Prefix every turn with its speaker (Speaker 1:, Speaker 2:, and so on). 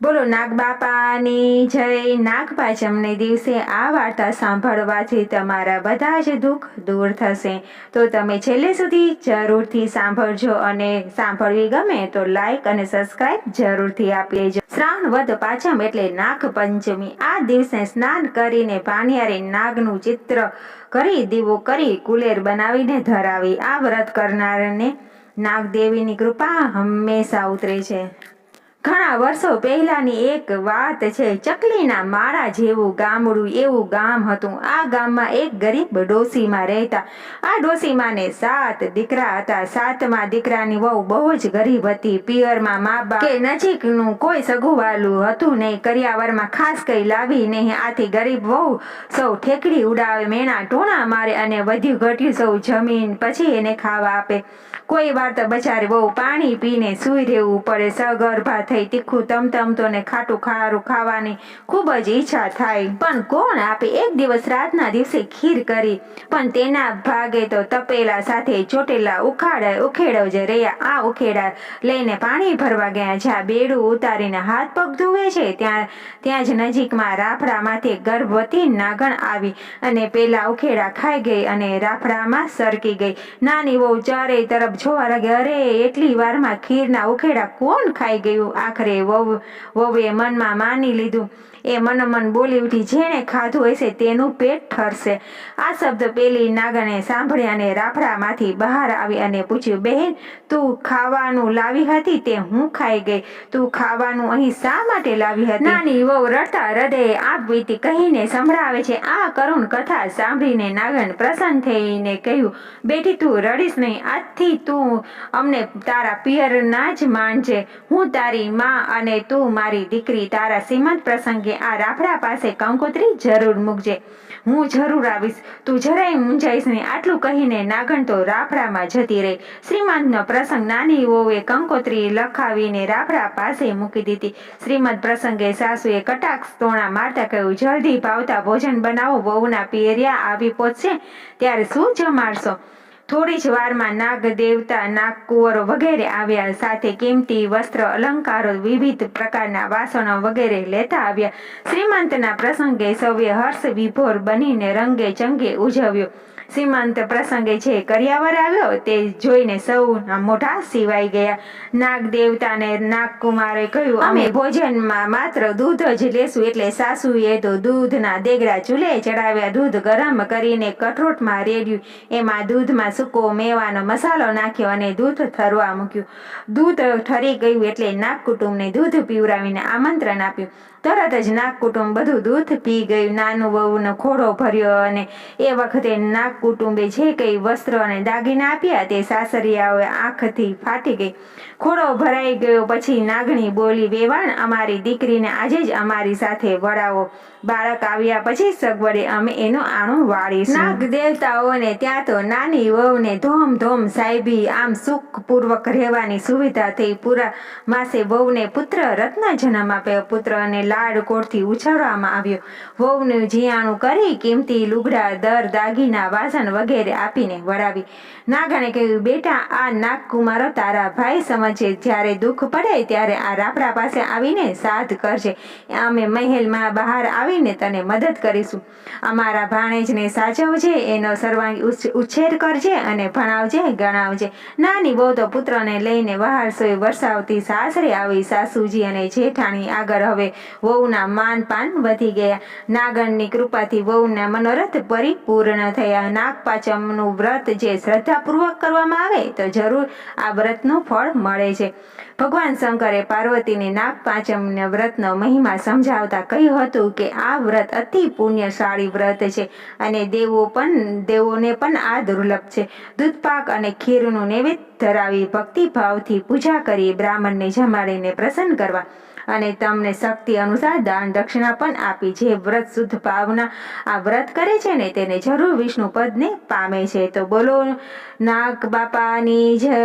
Speaker 1: બોલો, નાગબાપાની જય. નાગપાંચમને દિવસે આ વાર્તા સાંભળવાથી તમારા બધા જ દુઃખ દૂર થશે. તો તમે છેલ્લે સુધી જરૂરથી સાંભળજો અને સાંભળવી ગમે તો લાઈક અને સબસ્ક્રાઇબ જરૂરથી આપી લેજો શ્રાવણ વધ પાંચમ એટલે નાગ પંચમી આ દિવસે સ્નાન કરીને ભાણિયારે નાગનું ચિત્ર કરી, દીવો કરી, કુલેર બનાવીને ધરાવી. આ વ્રત કરનારને નાગદેવીની કૃપા હંમેશા ઉતરે છે. ઘણા વર્ષો પહેલાની એક વાત છે, ચકલીના માળા જેવું ગામડું એવું ગામ હતું. આ ગામમાં એક ગરીબ ડોસીમાં રહેતા. આ ડોસીમાને સાત દીકરા હતા. સાતમા દીકરાની વહુ બહુ જ ગરીબ હતી. પિયરમાં મા બાપ કે નજીકનું કોઈ સગુવાલું હતું નહીં. કરિયાવરમાં ખાસ કઈ લાવી નહીં. આથી ગરીબ વહુ સૌ ઠેકડી ઉડાવે, મેણા ટોણા મારે અને વધ્યું ઘટ્યું સૌ જમીન પછી એને ખાવા આપે. કોઈ વાર તો બચારે બહુ પાણી પીને સૂઈ રહેવું પડે. સગર્ભા થઈ તીખું તમતમતો ને ખાટું ખારું ખાવાની ખૂબ જ ઈચ્છા થાય. પણ કોણ આપે એક દિવસ રાતના દિવસે ખીર કરી? પણ તેના ભાગે તો તપેલા સાથે ચોટેલા ઉખાડા ઉખેડો જ રહ્યા. આ ઉખેડા લઈને પાણી ભરવા ગયા. જ્યાં બેડું ઉતારીને હાથ પગ ધોવે છે, ત્યાં ત્યાં જ નજીકમાં રાફડામાંથી ગર્ભવતી નાગણ આવી અને પેલા ઉખેડા ખાઈ ગઈ અને રાફડામાં સરકી ગઈ. નાની વહુ ચારે તરફ જોવા લાગે, અરે, એટલી વારમાં ખીરના ઉખેડા કોણ ખાઈ ગયું? આખરે વહુ, વહુએ મનમાં માની લીધું. એ મનોમન બોલી ઉઠી, જેણે ખાધું હશે તેનું પેટ ઠરશે. આ શબ્દ પેલી નાગણે સાંભળી અને રાફડામાંથી બહાર આવી અને પૂછ્યું, બહેન, તું ખાવાનું લાવી હતી તે હું ખાઈ ગઈ? તું ખાવાનું અહીં શા માટે લાવી હતી? નાની વહુ રડતા હૃદયે આપ વીતી કહીને સંભળાવે છે. આ કરુણ કથા સાંભળીને નાગણ પ્રસન્ન થઈને કહ્યું, બેટી, તું રડીશ નહીં. આજથી તું અમને તારા પિયરના જ માનજે હું તારી માં અને તું મારી દીકરી તારા શ્રીમંત પ્રસંગે આ રાફડા પાસે કંકોત્રી જરૂર મૂકજે. હું જરૂર આવીશ. તું જરાય મૂંઝાઈશ નહીં. આટલું કહીને નાગણ તો રાફડામાં જતી રહી. શ્રીમંતનો પ્રસંગ નાની વહુએ કંકોત્રી લખાવીને રાફડા પાસે મૂકી દીધી. શ્રીમંત પ્રસંગે સાસુએ કટાક્ષ તોણા મારતા કહ્યું, જલ્દી ભાવતા ભોજન બનાવો. વહુના પિયરિયા આવી પહોંચશે. ત્યારે શું જમાડશો? થોડી જ વારમાં નાગ દેવતા નાગ કુંવરો વગેરે આવ્યા. સાથે કિંમતી વસ્ત્ર, અલંકારો, વિવિધ પ્રકારના વાસણો વગેરે લેતા આવ્યા. શ્રીમંતના પ્રસંગે સૌએ હર્ષ વિભોર બનીને રંગે ચંગે ઉજવ્યો. શ્રીમંત પ્રસંગે જે કરિયાવર આવ્યો તે જોઈને સૌના મોઢા સિવાઈ ગયા. નાગ દેવતાને નાગકુમારે કહ્યું અમે ભોજનમાં માત્ર દૂધ જ લેશું એટલે સાસુએ તો દૂધના દેગડા ચૂલે ચડાવ્યા દૂધ ગરમ કરીને કઠોટમાં રેડ્યું. એમાં દૂધમાં સૂકો મેવાનો મસાલો નાખ્યો અને દૂધ ઠરવા મૂક્યું. દૂધ ઠરી ગયું એટલે નાગ કુટુંબને દૂધ પીવડાવીને આમંત્રણ આપ્યું. તરત જ નાગ કુટુંબ બધું દૂધ પી ગયું. નાનું વહુનો ખોડો ભર્યો અને એ વખતે નાગ કુટુંબે જે કંઈ વસ્ત્ર અને દાગીના આપ્યા તે સાસરિયાઓએ આંખથી ફાટી ગઈ. ખોડો ભરાઈ ગયો પછી નાગણી બોલી, વેવાણ, અમારી દીકરીને આજે જ અમારી સાથે વળાવો. બાળક આવ્યા પછી સગવડે અમે એનો આણું વાળીશું. નાગ દેવતાઓને ત્યાં તો નાની વહુને ધોમ ધોમ સાહેબી આમ સુખપૂર્વક રહેવાની સુવિધા થઈ. પૂરા માસે વહુને પુત્ર રત્ન જન્મ આપ્યો. પુત્ર અને લાડ લાડકોડથી ઉછાળવામાં આવ્યો. વહુનું જીયાણું કરી કિંમતી લુગડા, દર, દાગીના વાસણ વગેરે આપીને વળાવી. નાગણે કહ્યું, બેટા, આ નાગકુમારો તારા ભાઈ સમજે, જ્યારે દુઃખ પડે ત્યારે આ રાપડા પાસે આવીને સાથ કરશે અમે મહેલમાં બહાર આવીને તને મદદ કરીશું. અમારા ભાણેજને સાચવજે, એનો સર્વાંગી ઉછેર કરજે અને ભણાવજે, ગણાવજે. નાની બહુ તો પુત્રને લઈને બહાર સોય વરસાવતી સાસરે આવી સાસુજી અને જેઠાણી આગળ હવે વહુના માન પાન વધી ગયા. નાગણની કૃપાથી વહુના મનોરથ પરિપૂર્ણ થયા. નાગપાચમનું વ્રત જે શ્રદ્ધાપૂર્વક કરવામાં આવે, તો જરૂર આ વ્રતનું ફળ મળે છે. ભગવાન શંકરે પાર્વતીને નાગપાંચમના વ્રતનો મહિમા સમજાવતા કહ્યું હતું કે આ વ્રત અતિ પુણ્યશાળી વ્રત છે અને દેવો પણ, દેવોને પણ આ દુર્લભ છે. દૂધપાક અને ખીરનું નૈવેદ્ય ધરાવી ભક્તિભાવથી પૂજા કરી બ્રાહ્મણને જમાડીને પ્રસન્ન કરવા. અને તમને શક્તિ અનુસાર દાન દક્ષિણા પણ આપી જે વ્રત શુદ્ધ ભાવના આ વ્રત કરે છે ને તેને જરૂર વિષ્ણુ પદને પામે છે. તો બોલો, નાગ બાપાની જય.